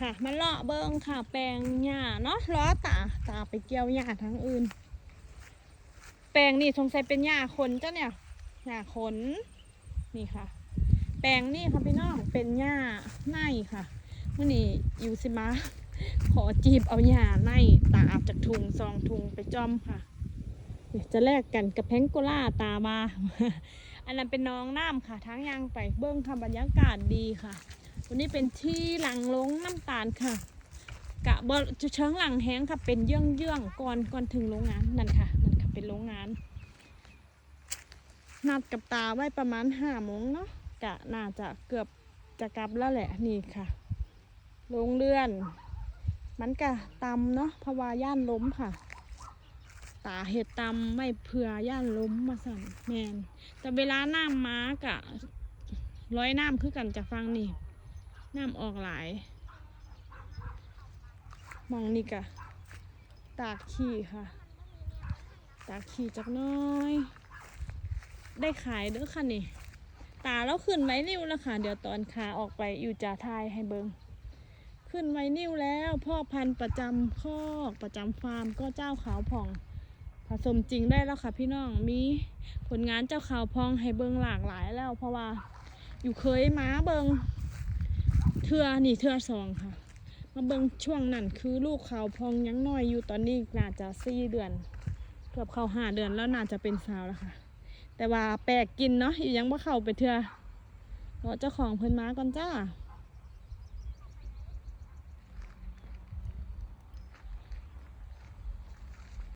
ค่ะมาเลาะเบิ้งค่ะแปลงหญ้าเนาะล้อตาตาไปเกี่ยวหญ้าทั้งอื่น แปลงนี่สงสัยเป็นหญ้าขนเจ้ะเนี่ยหญ้าขนนี่ค่ะ แปลงนี่ค่ะพี่น้องเป็นหญ้าในค่ะเมื่อนี้อยู่สิมาขอจีบเอาหญ้าในตาอาบจากถุงซองถุงไปจอมค่ะเดี๋ยวจะแลกกันกับแพงโกล่าตามาอันนั้นเป็นน้องน้ำค่ะทางยางไปเบิ้งค่ะบรรยากาศดีค่ะ วันนี้เป็นที่หลังลงน้ำตาลค่ะ กะบจะเชิงหลังแห้งค่ะ เป็นเยื่องเยื่องๆก่อนก่อนถึงโรงงานนั่นค่ะนั่นค่ะเป็นโรงงาน นัดกับตาไว้ประมาณห้าโมงเนาะกะน่าจะเกือบจะกลับแล้วแหละนี่ค่ะโรงเรือน มันกะตำเนาะเพราะว่าย่านล้มค่ะ ตาเห็ดตำไม่เผื่อย่านล้มมาสั่นแมนแต่เวลาน้ำมากะร้อยน้ำคือกันจะฟังนี่ น้ำออกหลาย มองนี่กะ ตากขี้ค่ะ ตากขี้จักน้อย ได้ขายเด้อค่ะนี่ ตาแล้วขึ้นไว้นิ้วแล้วค่ะ เดี๋ยวตอนขาออกไปอยู่จ่าทายให้เบิงขึ้นไว้นิ้วแล้ว พ่อพันธุ์ประจำคอกประจำฟาร์มก็เจ้าขาวผ่องผสมจริงได้แล้วค่ะพี่น้อง มีผลงานเจ้าขาวพองให้เบิงหลากหลายแล้ว เพราะว่าอยู่เคยม้าเบิง เทือนี่เทือสองค่ะ มาเบิ่งช่วงนั้นคือลูกเขาพองยังน้อยอยู่ตอนนี้น่าจะสี่เดือน เกือบเข้าห้าเดือนแล้วน่าจะเป็นสาวแล้วค่ะ แต่ว่าแปลกกินเนาะอยู่ยังว่าเข้าไปเทือรอเจ้าของเพิ่นมาก่อนจ้า